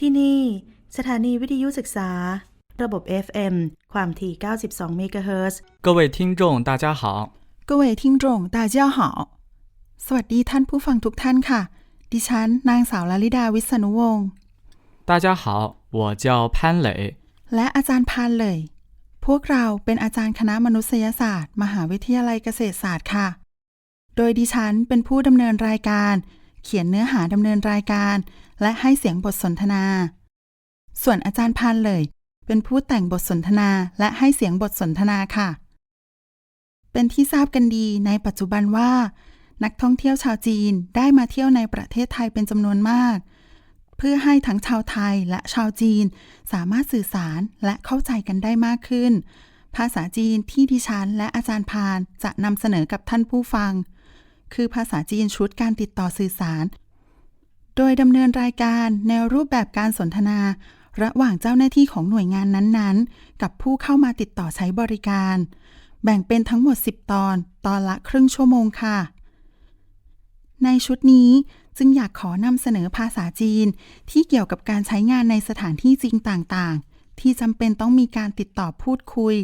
ที่นี่ สถานีวิทยุศึกษา ระบบ FM ความถี่ 92 เมกะเฮิรตซ์ 各位听众，大家好，各位听众大家好สวัสดีท่านผู้ฟังทุกท่านค่ะ ดิฉัน นางสาวลลิดาวิษณุวงศ์ 大家好，我叫潘磊， และอาจารย์พานเลย พวกเราเป็นอาจารย์คณะมนุษยศาสตร์ มหาวิทยาลัยเกษตรศาสตร์ค่ะ โดยดิฉันเป็นผู้ดำเนินรายการ เขียนเนื้อหาดำเนินรายการ และให้เสียงบทสนทนา ส่วนอาจารย์พานเลย เป็นผู้แต่งบทสนทนาและให้เสียงบทสนทนาค่ะ เป็นที่ทราบกันดีในปัจจุบันว่า นักท่องเที่ยวชาวจีนได้มาเที่ยวในประเทศไทยเป็นจำนวนมาก เพื่อให้ทั้งชาวไทยและชาวจีน สามารถสื่อสารและเข้าใจกันได้มากขึ้น ภาษาจีนที่ดิฉันและอาจารย์พานจะนำเสนอกับท่านผู้ฟัง คือภาษาจีนชุดการติดต่อสื่อสาร โดยดำเนินรายการแนวรูปแบบการสนทนา ระหว่างเจ้าหน้าที่ของหน่วยงานนั้นๆ กับผู้เข้ามาติดต่อใช้บริการ แบ่งเป็นทั้งหมด 10 ตอน ตอนละครึ่งชั่วโมงค่ะ ในชุดนี้จึงอยากขอนำเสนอภาษาจีนที่เกี่ยวกับการใช้งานในสถานที่จริงต่างๆ ที่จำเป็นต้องมีการติดต่อพูดคุย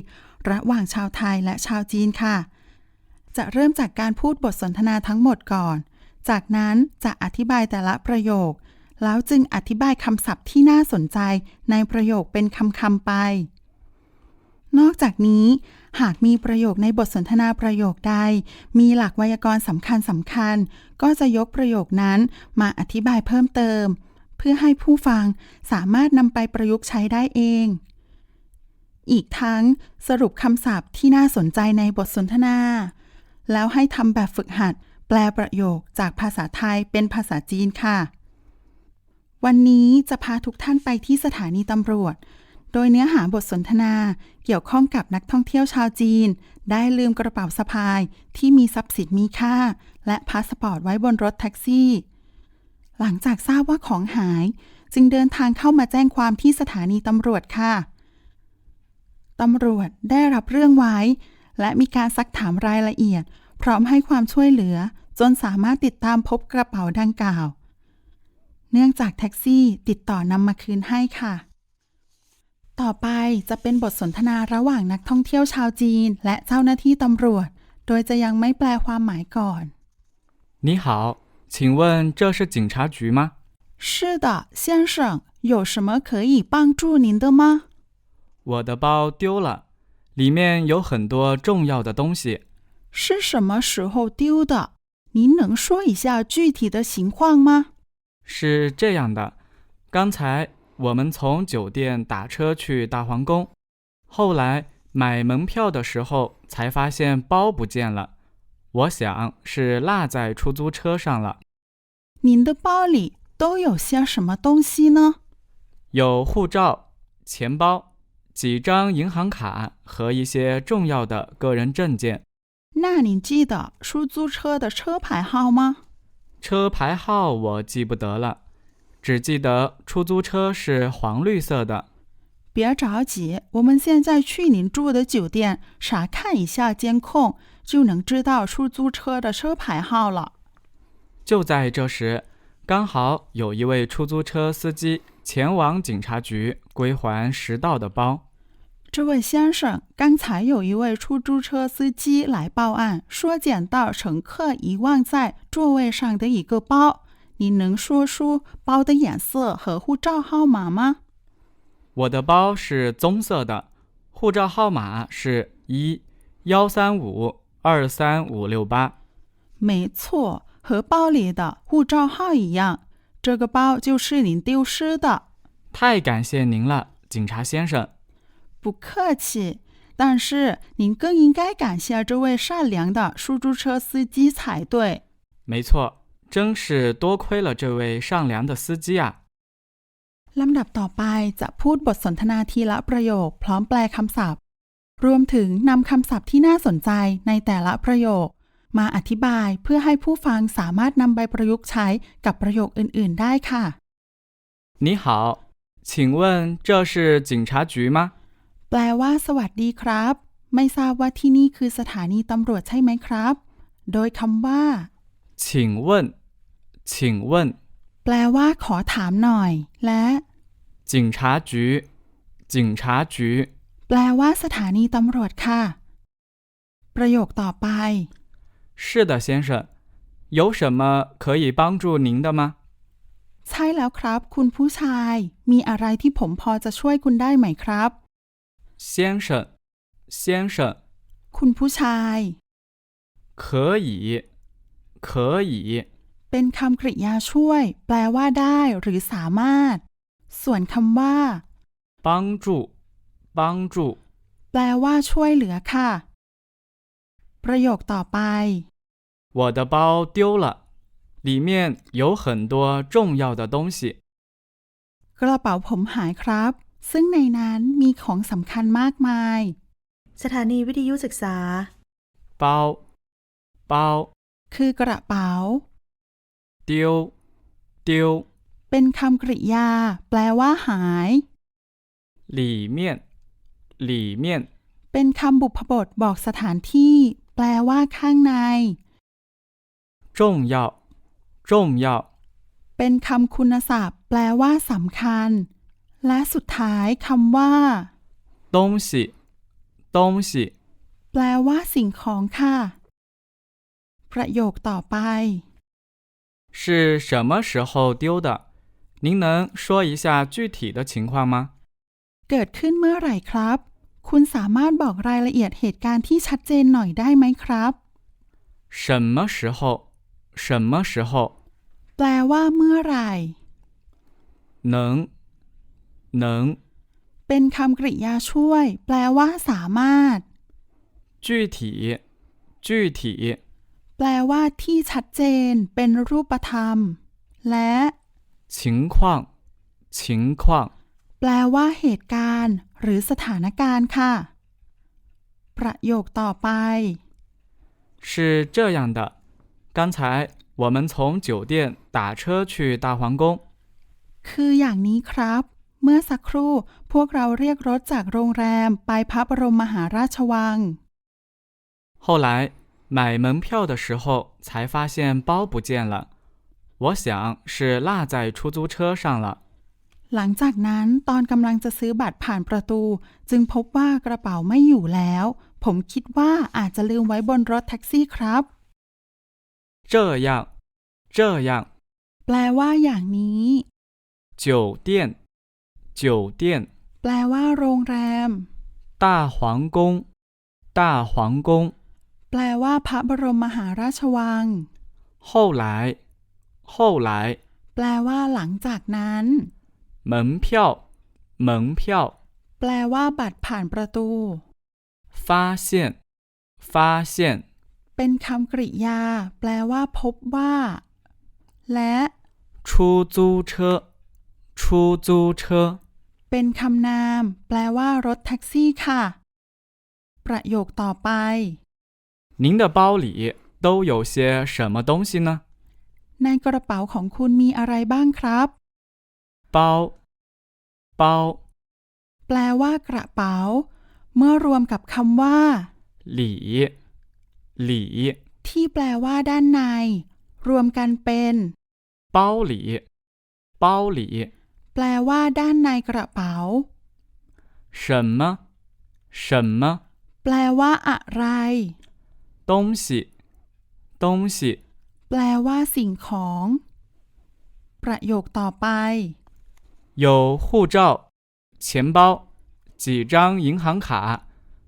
ระหว่างชาวไทยและชาวจีนค่ะ จะเริ่มจากการพูดบทสนทนาทั้งหมดก่อน จากนั้นจะอธิบายแต่ละประโยค แล้วจึงอธิบายคำศัพท์ที่น่าสนใจในประโยคเป็นคำๆไป นอกจากนี้ หากมีประโยคในบทสนทนาประโยคใด มีหลักไวยากรณ์สำคัญสำคัญ ก็จะยกประโยคนั้นมาอธิบายเพิ่มเติม เพื่อให้ผู้ฟังสามารถนำไปประยุกต์ใช้ได้เองอีกทั้งสรุปคำศัพท์ที่น่าสนใจในบทสนทนา แล้วให้ทำแบบฝึกหัด แปลประโยคจากภาษาไทยเป็นภาษาจีนค่ะ วันนี้จะพาทุกท่านไปที่สถานีตำรวจ โดยเนื้อหาบทสนทนาเกี่ยวข้องกับนักท่องเที่ยวชาวจีน ได้ลืมกระเป๋าสะพายที่มีทรัพย์สินมีค่า และพาสปอร์ตไว้บนรถแท็กซี่ หลังจากทราบว่าของหายจึงเดินทางเข้ามาแจ้งความที่สถานีตำรวจค่ะ ตำรวจได้รับเรื่องไว้ และมีการซักถามรายละเอียด พร้อมให้ความช่วยเหลือ จนสามารถติดตามพบกระเป๋าดังกล่าว เนื่องจากแท็กซี่ติดต่อนำมาคืนให้ค่ะ ต่อไปจะเป็นบทสนทนาระหว่างนักท่องเที่ยวชาวจีน และเจ้าหน้าที่ตำรวจ โดยจะยังไม่แปลความหมายก่อน 你好，请问这是警察局吗？是的，先生，有什么可以帮助您的吗？我的包丢了，里面有很多重要的东西。 是什么时候丢的？您能说一下具体的情况吗？是这样的，刚才我们从酒店打车去大皇宫，后来买门票的时候才发现包不见了，我想是落在出租车上了。您的包里都有些什么东西呢？有护照、钱包、几张银行卡和一些重要的个人证件。那你记得出租车的车牌号吗？车牌号我记不得了，只记得出租车是黄绿色的。别着急，我们现在去您住的酒店查看一下监控，就能知道出租车的车牌号了。就在这时，刚好有一位出租车司机前往警察局归还拾到的包。这位先生，刚才有一位出租车司机来报案，说捡到乘客遗忘在座位上的一个包。您能说出包的颜色和护照号码吗？我的包是棕色的，护照号码是一幺三五二三五六八。没错，和包里的护照号一样，这个包就是您丢失的。太感谢您了，警察先生。不客气，但是您更应该感谢这位善良的出租车司机才对。没错，真是多亏了这位善良的司机啊！ ลำดับต่อไปจะพูดบทสนทนาทีละประโยค พร้อมแปลคำศัพท์ รวมถึงนำคำศัพท์ที่น่าสนใจในแต่ละประโยค มาอธิบายเพื่อให้ผู้ฟังสามารถนำไปประยุกต์ใช้กับประโยคอื่น ๆ ได้ค่ะ 你好，请问这是警察局吗？ แปลว่า สวัสดีครับ ไม่ทราบว่าที่นี่คือสถานีตำรวจใช่ไหมครับ โดยคำว่า 请问，请问 แปลว่า ขอถามหน่อย และ 警察局，警察局。 แปลว่าสถานีตำรวจค่ะ ประโยคต่อไป 是的，先生，有什么可以帮助您的吗？ ใช่แล้วครับ คุณผู้ชาย มีอะไรที่ผมพอจะช่วยคุณได้ไหมครับ 先生，先生， คุณผู้ชาย 可以，可以。 เป็นคำกริยาช่วย แปลว่าได้หรือสามารถ ส่วนคำว่า 帮助，帮助。 แปลว่าช่วยเหลือค่ะ ประโยคต่อไป 我的包丢了，里面有很多重要的东西。 กระเป๋าผมหายครับ ซึ่งในนั้นมีของสำคัญมากมาย สถานีวิทยุศึกษา 包，包 คือกระเป๋า 丢，丢。 เป็นคำกริยา แปลว่าหาย 里面，里面。 เป็นคำบุพบทบอกสถานที่ แปลว่าข้างใน 重要，重要。 เป็นคำคุณศัพท์ แปลว่าสำคัญ และสุดท้ายคำว่า 东西，东西。 แปลว่าสิ่งของค่ะ ประโยคต่อไป 是什么时候丢的？您能说一下具体的情况吗？ เกิดขึ้นเมื่อไหร่ครับ คุณสามารถบอกรายละเอียดเหตุการณ์ที่ชัดเจนหน่อยได้ไหมครับ 什么时候？什么时候？ แปลว่าเมื่อไหร่ 能， 能。 เป็นคำกริยาช่วย แปลว่าสามารถ 具体，具体。 แปลว่าที่ชัดเจน เป็นรูปธรรม และ 情况，情况。 แปลว่าเหตุการณ์ หรือสถานการณ์ค่ะ ประโยคต่อไป 是这样的，刚才我们从酒店打车去大皇宫， คืออย่างนี้ครับ เมื่อสักครู่ พวกเราเรียกรถจากโรงแรมไปพระบรมมหาราชวัง 后来买门票的时候才发现包不见了，我想是落在出租车上了。 หลังจากนั้นตอนกำลังจะซื้อบัตรผ่านประตู จึงพบว่ากระเป๋าไม่อยู่แล้ว ผมคิดว่าอาจจะลืมไว้บนรถแท็กซี่ครับ 这样，这样， แปลว่าอย่างนี้ 酒店， 酒店， แปลว่าโรงแรม 大皇宫，大皇宫。 แปลว่าพระบรมมหาราชวัง 后来，后来， แปลว่าหลังจากนั้น 门票，门票。 แปลว่าบัตรผ่านประตู 发现，发现。 เป็นคำกริยา แปลว่าพบว่า และ 出租车， 出租车เป็นคำนาม แปลว่ารถแท็กซี่ค่ะ ประโยคต่อไป您的包里都有些什么东西呢ในกระเป๋าของคุณมีอะไรบ้างครับ包包แปลว่ากระเป๋า เมื่อรวมกับคำว่า里里ที่แปลว่าด้านใน รวมกันเป็น包里包里 ว่าด้านในกระเป๋า 什么，什么 แปลว่าอะไร 东西，东西。 แปลว่าสิ่งของ ประโยคต่อไป 有护照、钱包、几张银行卡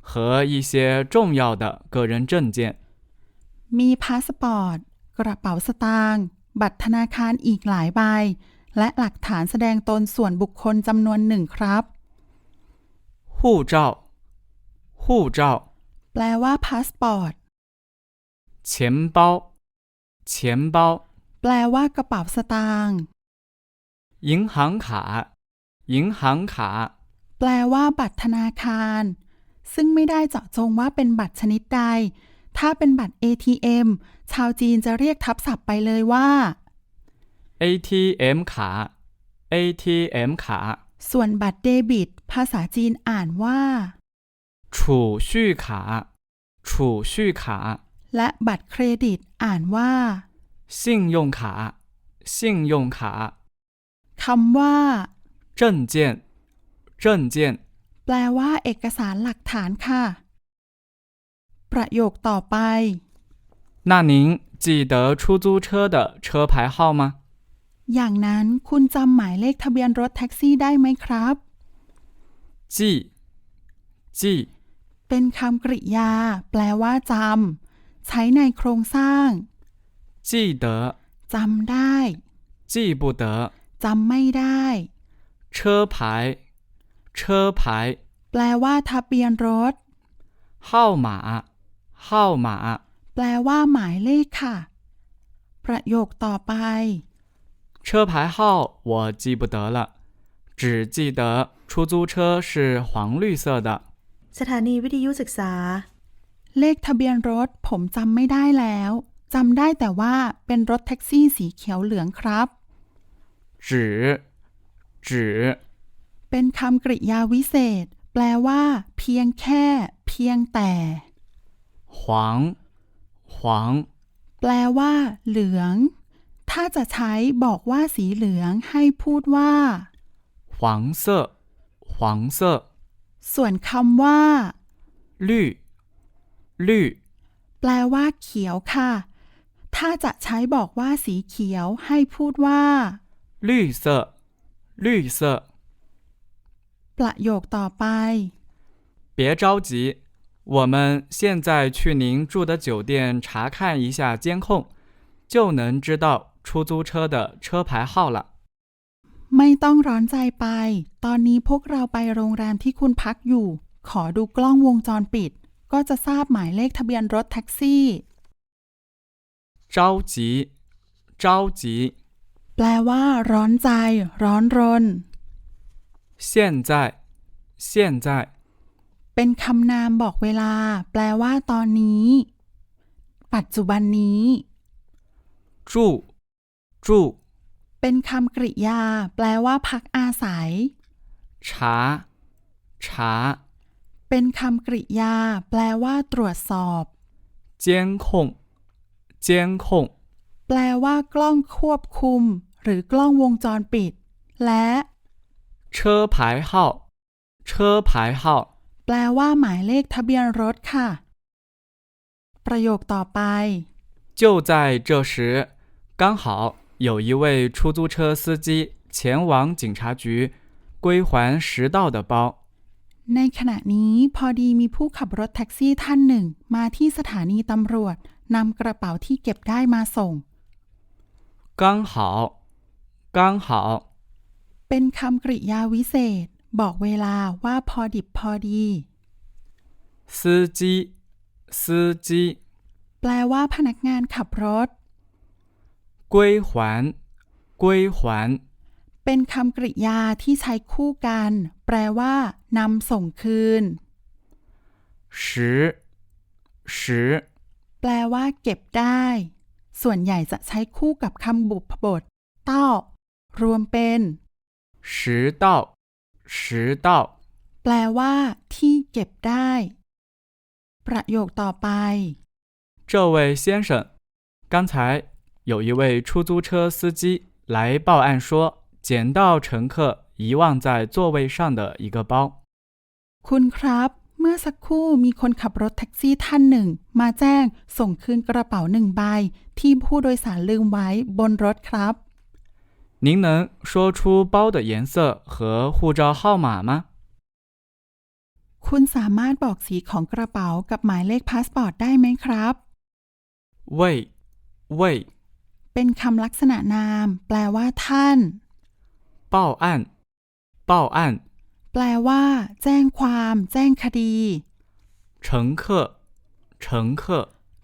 和一些重要的个人证件。 มีพาสปอร์ต กระเป๋าสตางค์บัตรธนาคารอีกหลายใบ และหลักฐานแสดงตนส่วนบุคคลจำนวนหนึ่งครับ 护照，护照。 แปลว่าพาสปอร์ต 钱包，钱包。 แปลว่ากระเป๋าสตางค์ 银行卡，银行卡。 แปลว่าบัตรธนาคาร ซึ่งไม่ได้เจาะจงว่าเป็นบัตรชนิดใด ถ้าเป็นบัตร ATM ชาวจีนจะเรียกทับศัพท์ไปเลยว่า ATM 卡，ATM 卡。 ส่วนบัตรเดบิต ภาษาจีนอ่านว่า 储蓄卡，储蓄卡。 และบัตรเครดิตอ่านว่า 信用卡，信用卡。 คำว่า 储 证件，证件， แปลว่า เอกสารหลักฐานค่ะ ประโยคต่อไป 那您记得出租车的车牌号吗？ อย่างนั้นคุณจำหมายเลขทะเบียนรถแท็กซี่ได้ไหมครับ 记，记， เป็นคำกริยา แปลว่าจำ ใช้ในโครงสร้าง 记得， จำได้ 记不得， จำไม่ได้ 车牌，车牌， แปลว่าทะเบียนรถ 号码，号码， แปลว่าหมายเลขค่ะ ประโยคต่อไป 车牌号我记不得了，只记得出租车是黄绿色的。 สถานีวิทยุศึกษา เลขทะเบียนรถผมจำไม่ได้แล้วจำได้แต่ว่าเป็นรถแท็กซี่สีเขียวเหลืองครับ 只，只， เป็นคำกริยาวิเศษ แปลว่า เพียงแค่ เพียงแต่ 黄，黄， แปลว่า เหลือง ถ้าจะใช้บอกว่าสีเหลืองให้พูดว่า 黄色，黄色， ส่วนคำว่า 绿，绿， แปลว่า เขียวค่ะ ถ้าจะใช้บอกว่าสีเขียวให้พูดว่า 绿色，绿色。 ประโยคต่อไป 别着急，我们现在去您住的酒店查看一下监控，就能知道 出租车的车牌号了。 ไม่ต้องร้อนใจไป ตอนนี้พวกเราไปโรงแรมที่คุณพักอยู่ ขอดูกล้องวงจรปิด ก็จะทราบหมายเลขทะเบียนรถแท็กซี่ 着急，着急， แปลว่า ร้อนใจ ร้อนรน 现在，现在， เป็นคำนามบอกเวลา แปลว่าตอนนี้ ปัจจุบันนี้ 住， 住， เป็นคำกริยา แปลว่า พักอาศัย 查，查， เป็นคำกริยา แปลว่า ตรวจสอบ 监控，监控， แปลว่า กล้องควบคุม หรือกล้องวงจรปิด และ 车牌号，车牌号， แปลว่า หมายเลขทะเบียนรถค่ะ ประโยคต่อไป 就在这时，刚好 有一位出租车司机前往警察局归还迟到的包。 ในขณะนี้พอดีมีผู้ขับรถแท็กซี่ท่านหนึ่ง มาที่สถานีตำรวจนำกระเป๋าที่เก็บได้มาส่ง 刚好，刚好， เป็นคำกริยาวิเศษ บอกเวลาว่าพอดิบพอดี 司机，司机， แปลว่าพนักงานขับรถ 归还，归还， เป็นคำกริยาที่ใช้คู่กัน แปลว่านำส่งคืน 十，十， แปลว่า เก็บได้ ส่วนใหญ่จะใช้คู่กับคำบุพบท เต้า รวมเป็น 迟到，迟到， แปลว่า ที่เก็บได้ ประโยคต่อไป 这位先生，刚才 有一位出租车司机来报案说，捡到乘客遗忘在座位上的一个包。 คุณครับ เมื่อสักครู่มีคนขับรถแท็กซี่ท่านหนึ่ง มาแจ้งส่งคืนกระเป๋าหนึ่งใบ ที่ผู้โดยสารลืมไว้บนรถครับ 您能说出包的颜色和护照号码吗？ คุณสามารถบอกสีของกระเป๋ากับหมายเลขพาสปอร์ตได้ไหมครับ 喂，喂， เป็นคำลักษณะนาม แปลว่า ท่าน 报案，报案， แปลว่า แจ้งความ แจ้งคดี 乘客，乘客，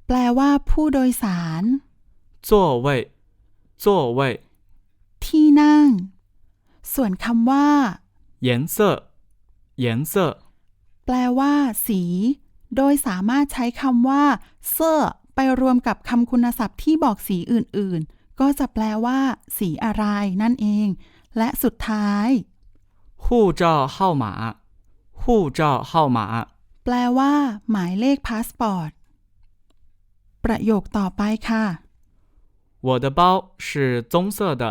แปลว่า ผู้โดยสาร 座位，座位， ที่นั่ง ส่วนคำว่า 颜色，颜色， แปลว่า สี โดยสามารถใช้คำว่า เสื้อ ไปรวมกับคำคุณศัพท์ที่บอกสีอื่นๆ ก็จะแปลว่า สีอะไรนั่นเอง และสุดท้าย 护照号码，护照号码， แปลว่า หมายเลขพาสปอร์ต ประโยคต่อไปค่ะ 我的包是棕色的，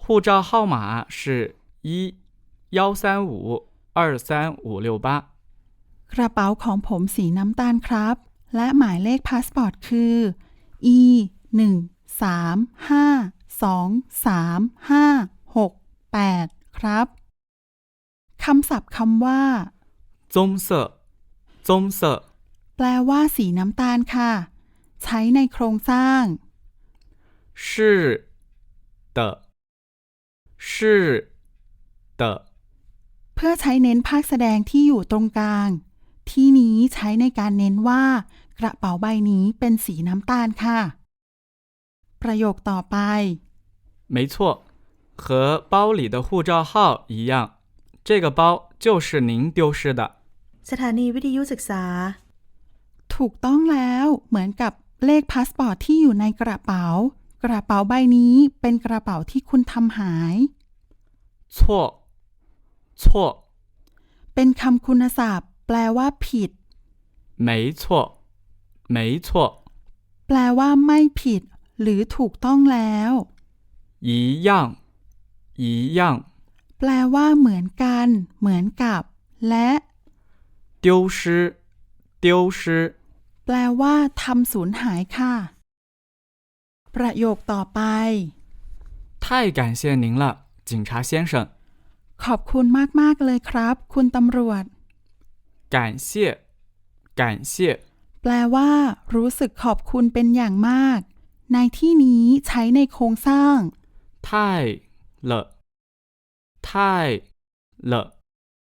护照号码是一 幺三五二三五六八。 กระเป๋าของผมสีน้ำตาลครับ และหมายเลขพาสปอร์ตคือ e หนึ่งสามห้าสองสามห้าหกแปดครับคำศัพท์คำว่า 棕色，棕色， แปลว่าสีน้ำตาลค่ะ ใช้ในโครงสร้าง 是的，是的， เพื่อใช้เน้นภาคแสดงที่อยู่ตรงกลาง ที่นี้ใช้ในการเน้นว่า ก ระเป๋าใบนี้เป็นสีน้ำตาลค่ะ ประโยคต่อไป 没错，和包里的护照号一样，这个包就是您丢失的。 สถานีวิทยุศึกษา ถูกต้องแล้วเหมือนกับเลขพาสปอร์ตที่อยู่ในกระเป๋า กระเป๋าใบนี้เป็นกระเป๋าที่คุณทำหาย 错，错， เป็นคำคุณศัพท์ แปลว่าผิด 没错， 没错， แปลว่าไม่ผิด หรือถูกต้องแล้ว 一样，一样， แปลว่าเหมือนกัน เหมือนกับ และ 丢失，丢失， แปลว่าทำสูญหายค่ะ ประโยคต่อไป 太感谢您了，警察先生。 ขอบคุณมาก ๆ เลยครับ คุณตำรวจ 感谢，感谢， แปลว่า รู้สึกขอบคุณเป็นอย่างมาก ในที่นี้ใช้ในโครงสร้าง 太了，太了，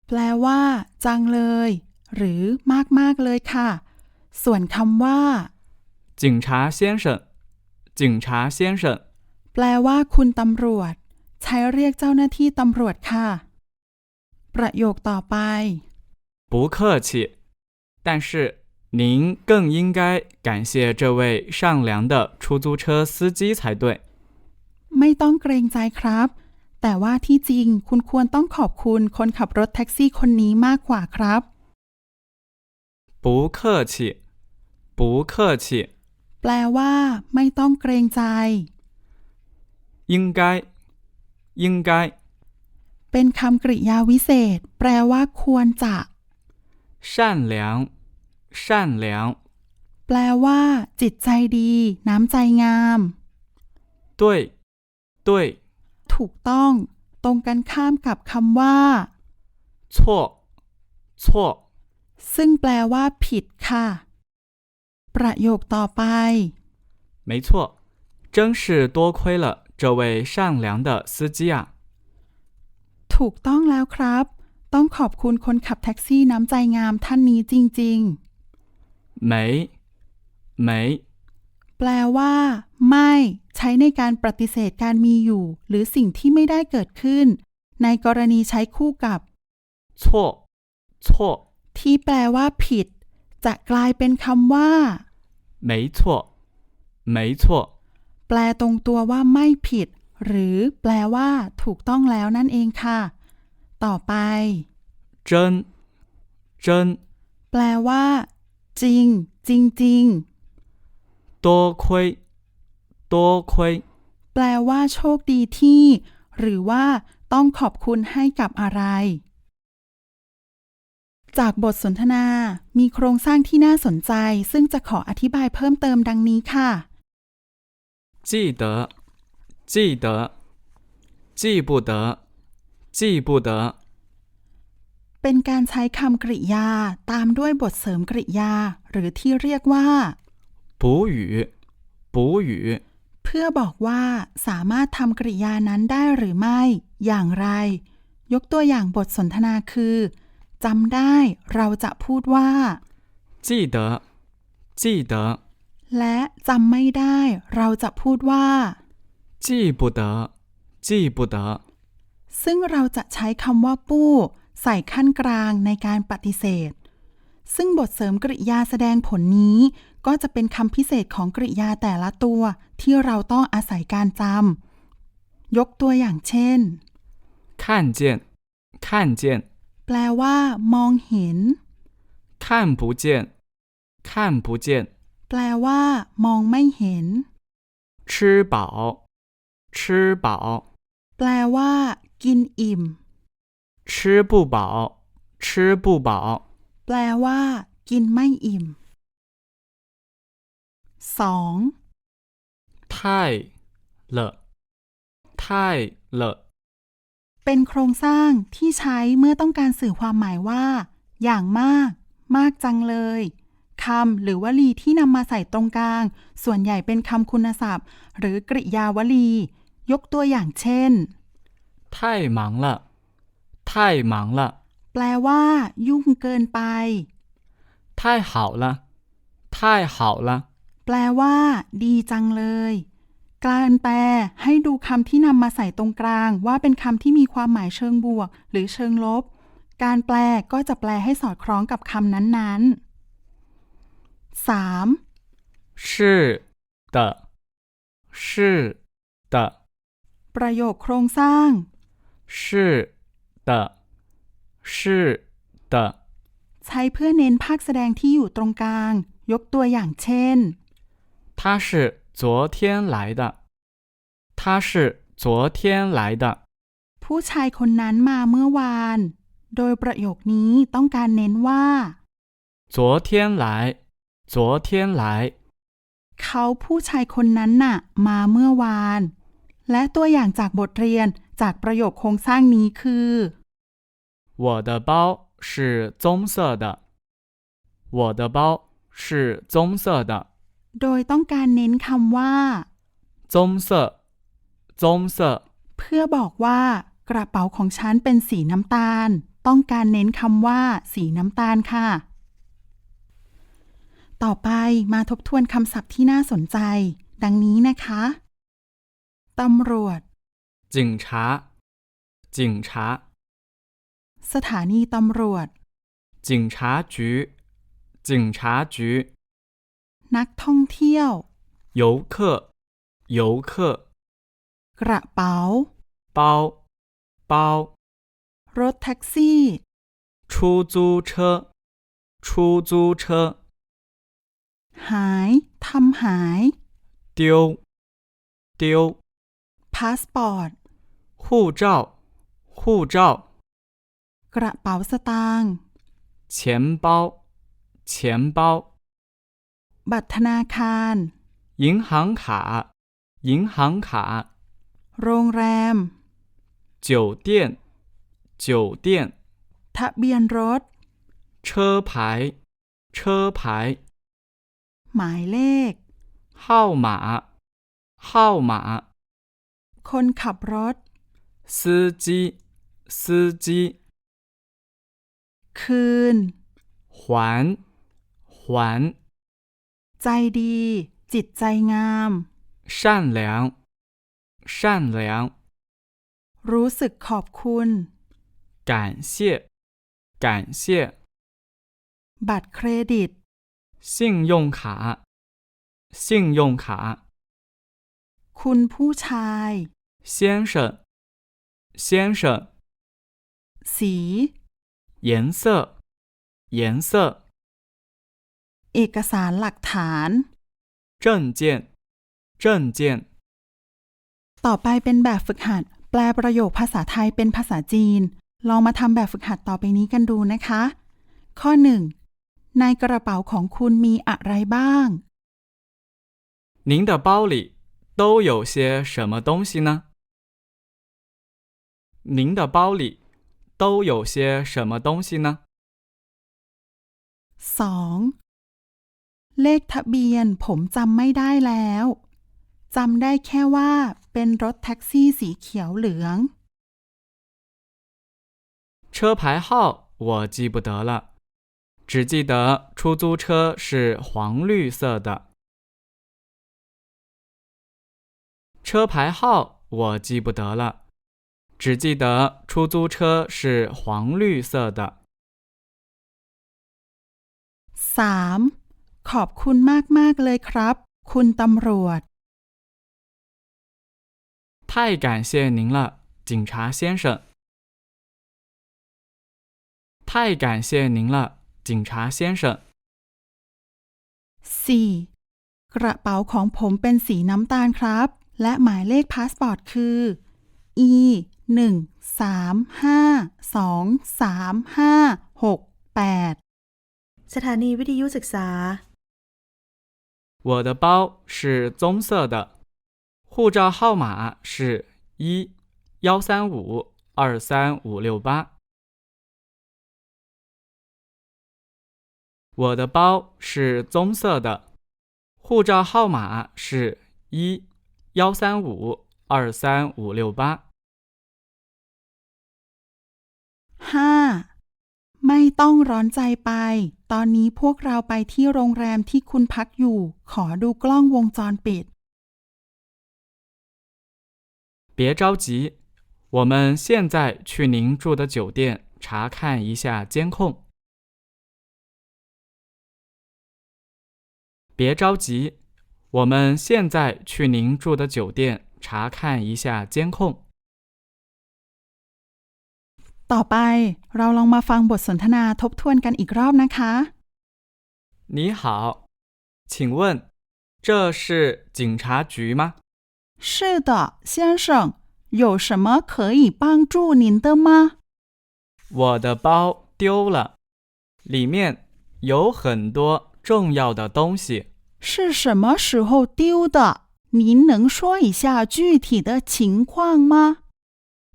แปลว่า จังเลย หรือมาก ๆ เลยค่ะ ส่วนคำว่า 警察先生，警察先生， แปลว่า คุณตำรวจ ใช้เรียกเจ้าหน้าที่ตำรวจค่ะ ประโยคต่อไป 不客气。但是 您更应该感谢这位善良的出租车司机才对。 ไม่ต้องเกรงใจครับ แต่ว่าที่จริงคุณควรต้องขอบคุณคนขับรถแท็กซี่คนนี้มากกว่าครับ 不客气，不客气， แปลว่า ไม่ต้องเกรงใจ 应该，应该， เป็นคำกริยาวิเศษ แปลว่า ควรจะ 善良， 善良， แปลว่า จิตใจดี น้ำใจงาม 对，对， ถูกต้อง ตรงกันข้ามกับคำว่า 错，错， ซึ่งแปลว่า ผิดค่ะ ประโยคต่อไป 没错，真是多亏了这位善良的司机啊！ ถูกต้องแล้วครับ ต้องขอบคุณคนขับแท็กซี่น้ำใจงามท่านนี้จริง ๆ 没，没， แปลว่า ไม่ ใช้ในการปฏิเสธการมีอยู่ หรือสิ่งที่ไม่ได้เกิดขึ้น ในกรณีใช้คู่กับ 错，错， ที่แปลว่า ผิด จะกลายเป็นคำว่า 没错，没错， แปลตรงตัวว่าไม่ผิด หรือแปลว่า ถูกต้องแล้วนั่นเองค่ะ ต่อไป 真，真， แปลว่า จริง จริง 多亏，多亏， ๆ แปลว่า โชคดีที่ หรือว่า ต้องขอบคุณให้กับอะไร จากบทสนทนา มีโครงสร้างที่น่าสนใจ ซึ่งจะขออธิบายเพิ่มเติมดังนี้ค่ะ 记得，记得，记不得，记不得， เป็นการใช้คำกริยา ตามด้วยบทเสริมกริยา หรือที่เรียกว่า 补语，补语， เพื่อบอกว่าสามารถทำกริยานั้นได้หรือไม่ อย่างไร ยกตัวอย่างบทสนทนาคือจำได้เราจะพูดว่า 记得，记得， และจำไม่ได้ เราจะพูดว่า 记不得，记不得， ซึ่งเราจะใช้คำว่าปู้ ใส่ขั้นกลางในการปฏิเสธ ซึ่งบทเสริมกริยาแสดงผลนี้ ก็จะเป็นคำพิเศษของกริยาแต่ละตัว ที่เราต้องอาศัยการจำยกตัวอย่างเช่น 看见，看见， แปลว่า มองเห็น 看不见，看不见， แปลว่า มองไม่เห็น 吃饱，吃饱， แปลว่า กินอิ่ม 吃不饱，吃不饱。 แปลว่า กินไม่อิ่ม 2. 太了，太了。 เป็นโครงสร้างที่ใช้เมื่อต้องการสื่อความหมายว่า อย่างมาก มากจังเลยคำหรือวลีที่นำมาใส่ตรงกลาง ส่วนใหญ่เป็นคำคุณศัพท์ หรือกริยาวลี ยกตัวอย่างเช่น 太忙了， 太忙了， แปลว่า ยุ่งเกินไป 太好了，太好了， แปลว่า ดีจังเลย การแปลให้ดูคำที่นำมาใส่ตรงกลาง ว่าเป็นคำที่มีความหมายเชิงบวก หรือเชิงลบ การแปลก็จะแปลให้สอดคล้องกับคำนั้นๆ 3. 是的，是的， ประโยคโครงสร้าง 是 的，是的。 ใช้เพื่อเน้นภาคแสดงที่อยู่ตรงกลาง ยกตัวอย่างเช่น 他是昨天来的，他是昨天来的。 ผู้ชายคนนั้นมาเมื่อวาน โดยประโยคนี้ต้องการเน้นว่า 昨天来，昨天来。 เขาผู้ชายคนนั้นน่ะ มาเมื่อวาน และตัวอย่างจากบทเรียนจากประโยคโครงสร้างนี้คือ 我的包是棕色的，我的包是棕色的， โดยต้องการเน้นคำว่า 棕色，棕色。 เพื่อบอกว่า กระเป๋าของฉันเป็นสีน้ำตาล ต้องการเน้นคำว่า สีน้ำตาลค่ะ ต่อไปมาทบทวนคำศัพท์ที่น่าสนใจ ดังนี้นะคะตำรวจ 警察，警察， สถานีตำรวจ 警察局，警察局， นักท่องเที่ยว 游客，游客， กระเป๋า 包，包， รถแท็กซี่ 出租车，出租车， หายทำหาย 丢，丢， พาสปอร์ต 护照，护照， กระเป๋าสตางค์ 钱包，钱包。 บัตรธนาคาร 银行卡，银行卡， โรงแรม 酒店，酒店， ทะเบียนรถ 车牌，车牌， หมายเลข 号码，号码， คนขับรถ 司机，司机， คืน 还，还， ใจดี จิตใจงาม 善良，善良， รู้สึกขอบคุณ 感谢，感谢， บัตรเครดิต 信用卡，信用卡， คุณผู้ชาย 先生，先生。 สี 颜色颜色เอกสารหลักฐาน证件证件ต่อไปเป็นแบบฝึกหัด แปลประโยคภาษาไทยเป็นภาษาจีน ลองมาทำแบบฝึกหัดต่อไปนี้กันดูนะคะ ข้อ 1 ในกระเป๋าของคุณมีอะไรบ้าง您的包里都有些什么东西呢？您的包里都有些什么东西呢？ 2. เลขทะเบียนผมจำไม่ได้แล้วจำได้แค่ว่าเป็นรถแท็กซี่สีเขียวเหลือง 车牌号我记不得了，只记得出租车是黄绿色的。车牌号我记不得了， 只记得出租车是黄绿色的。 3. ขอบคุณมาก ๆ เลยครับ คุณตำรวจ 太感谢您了，警察先生。太感谢您了，警察先生。 4. กระเป๋าของผมเป็นสีน้ำตาลครับ และหมายเลขพาสปอร์ตคือ e หนึ่งสามห้าสองสามห้าหกแปด สถานีวิทยุศึกษา 我的包是棕色的，护照号码是一幺三五二三五六八。我的包是棕色的，护照号码是一幺三五二三五六八。 ห้าไม่ต้องร้อนใจไป ตอนนี้พวกเราไปที่โรงแรมที่คุณพักอยู่ ขอดูกล้องวงจรปิด 别着急，我们现在去您住的酒店查看一下监控。别着急，我们现在去您住的酒店查看一下监控。 ต่อไป เราลองมาฟังบทสนทนาทบทวนกันอีกรอบนะคะ 你好，请问这是警察局吗？是的，先生，有什么可以帮助您的吗？我的包丢了，里面有很多重要的东西。是什么时候丢的？您能说一下具体的情况吗？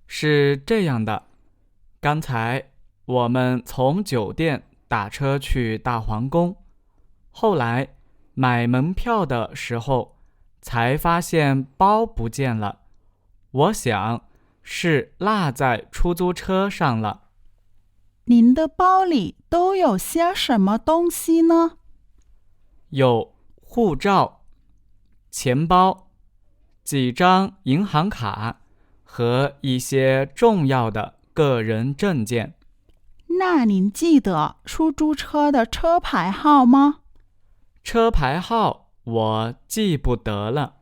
是这样的， 刚才我们从酒店打车去大皇宫，后来买门票的时候才发现包不见了，我想是落在出租车上了。您的包里都有些什么东西呢？有护照、钱包、几张银行卡和一些重要的个人证件。那您记得出租车的车牌号吗？车牌号我记不得了，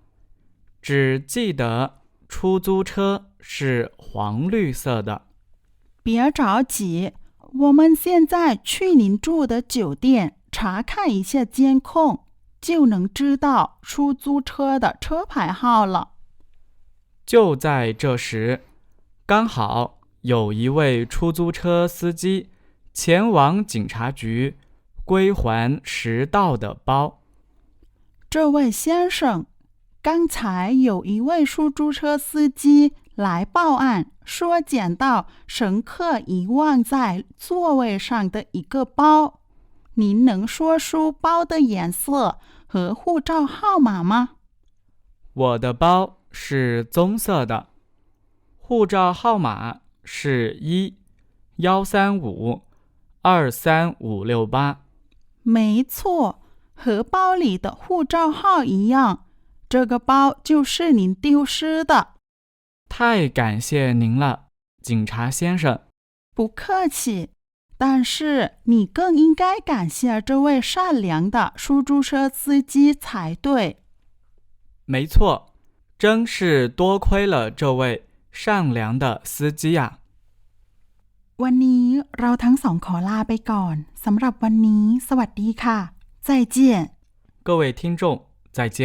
只记得出租车是黄绿色的。别着急，我们现在去您住的酒店查看一下监控，就能知道出租车的车牌号了。就在这时，刚好有一位出租车司机前往警察局归还拾到的包。这位先生，刚才有一位出租车司机来报案，说捡到乘客遗忘在座位上的一个包。您能说出包的颜色和护照号码吗？我的包是棕色的，护照号码是一幺三五二三五六八。没错，和包里的护照号一样，这个包就是您丢失的。太感谢您了，警察先生。不客气，但是你更应该感谢这位善良的出租车司机才对。没错，真是多亏了这位善良的司机呀、 วันนี้เราทั้งสองขอลาไปก่อนสำหรับวันนี้ สวัสดีค่ะ 再见。各位听众，再见。